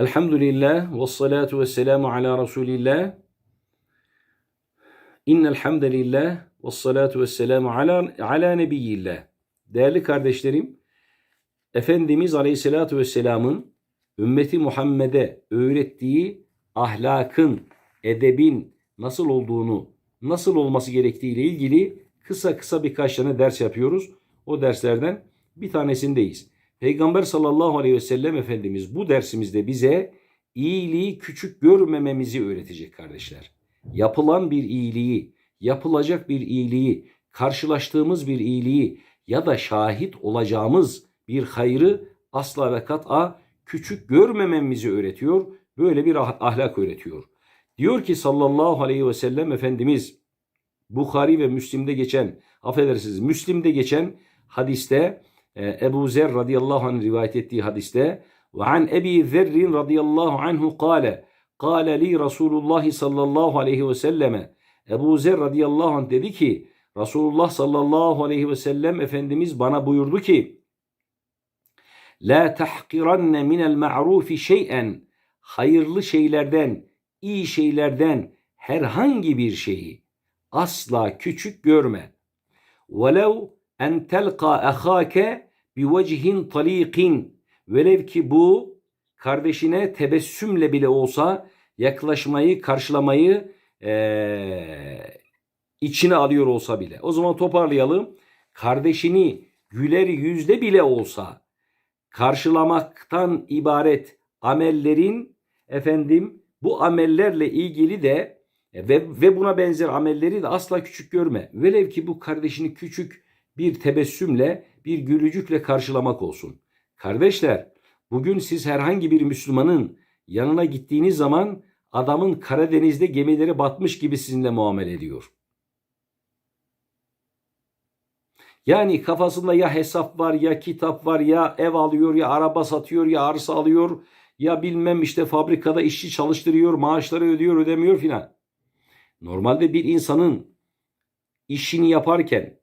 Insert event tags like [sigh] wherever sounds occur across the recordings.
Elhamdülillah ve salatu ve selamu ala Resulillah. İnnel hamdelillah ve salatu ve selamu ala, ala nebiyyillah. Değerli kardeşlerim, Efendimiz Aleyhisselatü Vesselam'ın ümmeti Muhammed'e öğrettiği ahlakın, edebin nasıl olduğunu, nasıl olması gerektiği ile ilgili kısa kısa birkaç tane ders yapıyoruz. O derslerden bir tanesindeyiz. Peygamber sallallahu aleyhi ve sellem Efendimiz bu dersimizde bize iyiliği küçük görmememizi öğretecek kardeşler. Yapılan bir iyiliği, yapılacak bir iyiliği, karşılaştığımız bir iyiliği ya da şahit olacağımız bir hayrı asla ve kat'a küçük görmememizi öğretiyor. Böyle bir ah- ahlak öğretiyor. Diyor ki sallallahu aleyhi ve sellem Efendimiz Bukhari ve Müslim'de geçen, affedersiniz Müslim'de geçen hadiste Ebu Zer radıyallahu anh rivayet ettiği hadiste ve an Ebi Zerrin radıyallahu anhu kâle kâle li Resulullah sallallahu aleyhi ve selleme Ebu Zer radıyallahu anh dedi ki Resulullah sallallahu aleyhi ve sellem Efendimiz bana buyurdu ki La tahkiranne minel ma'rufi şey'en hayırlı şeylerden, iyi şeylerden herhangi bir şeyi asla küçük görme. Velev en telqa ahake bi vecihin taliqin velev ki bu kardeşine tebessümle bile olsa yaklaşmayı, karşılamayı eee, içine alıyor olsa bile. O zaman toparlayalım. Kardeşini güler yüzle bile olsa karşılamaktan ibaret amellerin efendim bu amellerle ilgili de e, ve, ve buna benzer amelleri de asla küçük görme. Velev ki bu kardeşini küçük bir tebessümle, bir gülücükle karşılamak olsun. Kardeşler, bugün siz herhangi bir Müslümanın yanına gittiğiniz zaman adamın Karadeniz'de gemileri batmış gibi sizinle muamele ediyor. Yani kafasında ya hesap var ya kitap var ya ev alıyor ya araba satıyor ya arsa alıyor ya bilmem işte fabrikada işçi çalıştırıyor maaşları ödüyor ödemiyor filan. Normalde bir insanın işini yaparken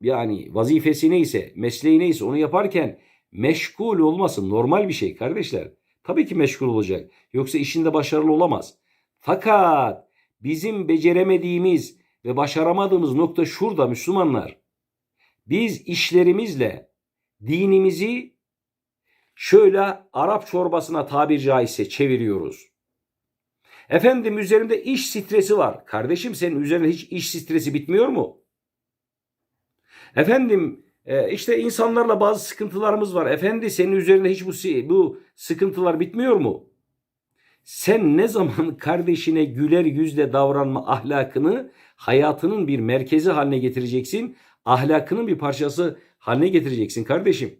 yani vazifesi neyse mesleği neyse onu yaparken meşgul olması normal bir şey kardeşler. Tabii ki meşgul olacak. Yoksa işinde başarılı olamaz. Fakat bizim beceremediğimiz ve başaramadığımız nokta şurada Müslümanlar. Biz işlerimizle dinimizi şöyle Arap çorbasına tabir caizse çeviriyoruz. Efendim üzerimde iş stresi var. Kardeşim senin üzerinde hiç iş stresi bitmiyor mu? Efendim e, işte insanlarla bazı sıkıntılarımız var. Efendi senin üzerinde hiç bu, bu sıkıntılar bitmiyor mu? Sen ne zaman [laughs] kardeşine güler yüzle davranma ahlakını hayatının bir merkezi haline getireceksin? Ahlakının bir parçası haline getireceksin kardeşim.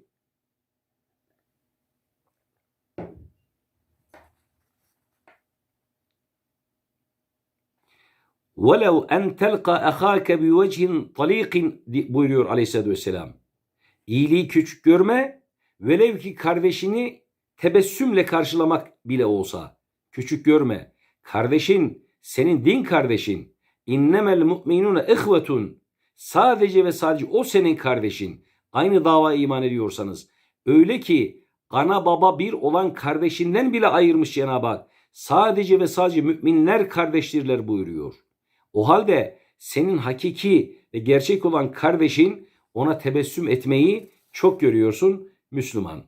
وَلَوْ اَنْ تَلْقَ اَخَاكَ بِوَجْهٍ طَلِيقٍ di- buyuruyor aleyhissalatü vesselam. İyiliği küçük görme, velev ki kardeşini tebessümle karşılamak bile olsa. Küçük görme. Kardeşin, senin din kardeşin. İnnemel mu'minune ihvetun. Sadece ve sadece o senin kardeşin. Aynı davaya iman ediyorsanız. Öyle ki ana baba bir olan kardeşinden bile ayırmış Cenab-ı Hak. Sadece ve sadece müminler kardeştirler buyuruyor. O halde senin hakiki ve gerçek olan kardeşin ona tebessüm etmeyi çok görüyorsun Müslüman.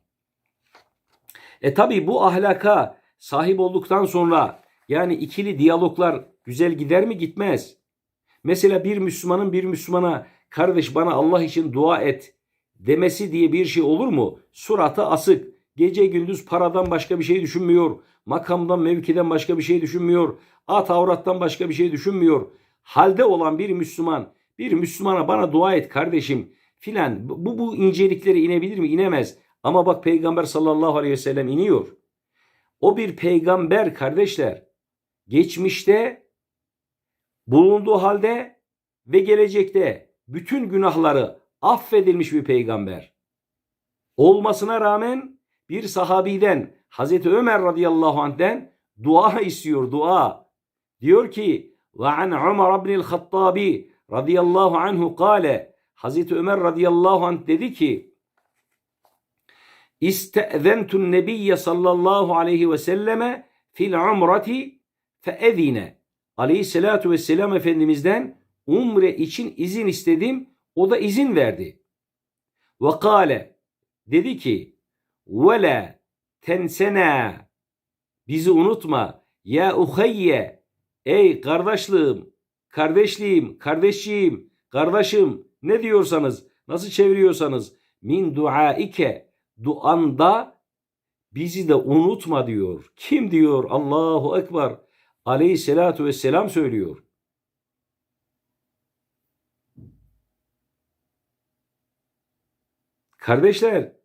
E tabi bu ahlaka sahip olduktan sonra yani ikili diyaloglar güzel gider mi gitmez. Mesela bir Müslümanın bir Müslümana kardeş bana Allah için dua et demesi diye bir şey olur mu? Suratı asık. Gece gündüz paradan başka bir şey düşünmüyor. Makamdan mevkiden başka bir şey düşünmüyor. At avrattan başka bir şey düşünmüyor. Halde olan bir Müslüman bir Müslümana bana dua et kardeşim filan bu, bu inceliklere inebilir mi? İnemez. Ama bak Peygamber sallallahu aleyhi ve sellem iniyor. O bir peygamber kardeşler. Geçmişte bulunduğu halde ve gelecekte bütün günahları affedilmiş bir peygamber. Olmasına rağmen bir sahabiden Hazreti Ömer radıyallahu anh'den dua istiyor dua. Diyor ki ve an Ömer ibn el-Hattabi radıyallahu anhu kale Hazreti Ömer radıyallahu anh dedi ki İste'zentun nebiyye sallallahu aleyhi ve selleme fil umrati feezine. Aleyhissalatu vesselam Efendimiz'den umre için izin istedim. O da izin verdi. Ve kâle dedi ki ve la tensena bizi unutma ya uhayye ey kardeşliğim kardeşliğim kardeşciğim kardeşim ne diyorsanız nasıl çeviriyorsanız min duaike duanda bizi de unutma diyor. Kim diyor? Allahu Ekber. Aleyhisselatu vesselam söylüyor. Kardeşler